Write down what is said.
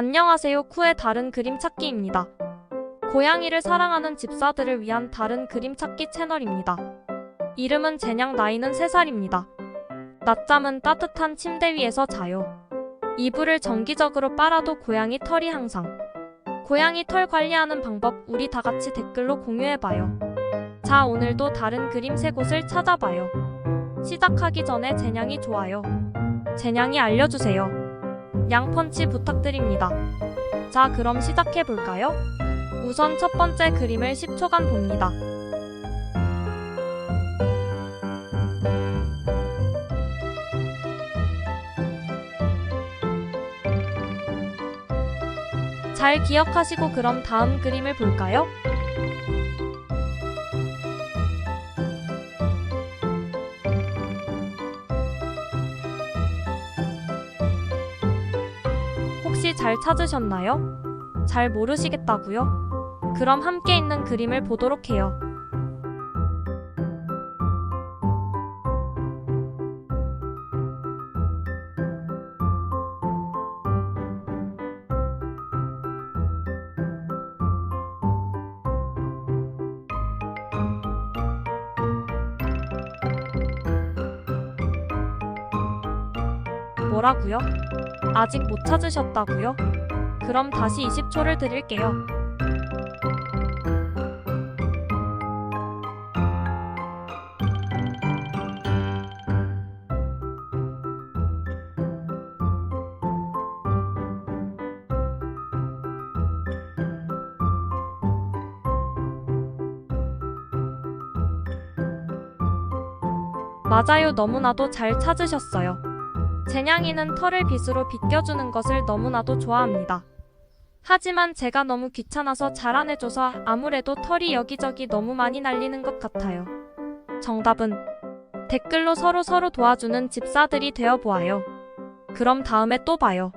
안녕하세요. 쿠의 다른 그림 찾기입니다. 고양이를 사랑하는 집사들을 위한 다른 그림 찾기 채널입니다. 이름은 제냥 나이는 3살입니다. 낮잠은 따뜻한 침대 위에서 자요. 이불을 정기적으로 빨아도 고양이 털이 항상. 고양이 털 관리하는 방법 우리 다 같이 댓글로 공유해봐요. 자, 오늘도 다른 그림 세 곳을 찾아봐요. 시작하기 전에 제냥이 좋아요. 제냥이 알려주세요. 양펀치 부탁드립니다. 자, 그럼 시작해 볼까요? 우선 첫 번째 그림을 10초간 봅니다. 잘 기억하시고 그럼 다음 그림을 볼까요? 혹시 잘 찾으셨나요? 잘 모르시겠다고요? 그럼 함께 있는 그림을 보도록 해요. 뭐라고요? 아직 못 찾으셨다고요? 그럼 다시 20초를 드릴게요. 맞아요. 너무나도 잘 찾으셨어요. 제냥이는 털을 빗으로 빗겨주는 것을 너무나도 좋아합니다. 하지만 제가 너무 귀찮아서 잘 안 해줘서 아무래도 털이 여기저기 너무 많이 날리는 것 같아요. 정답은 댓글로 서로 서로 도와주는 집사들이 되어 보아요. 그럼 다음에 또 봐요.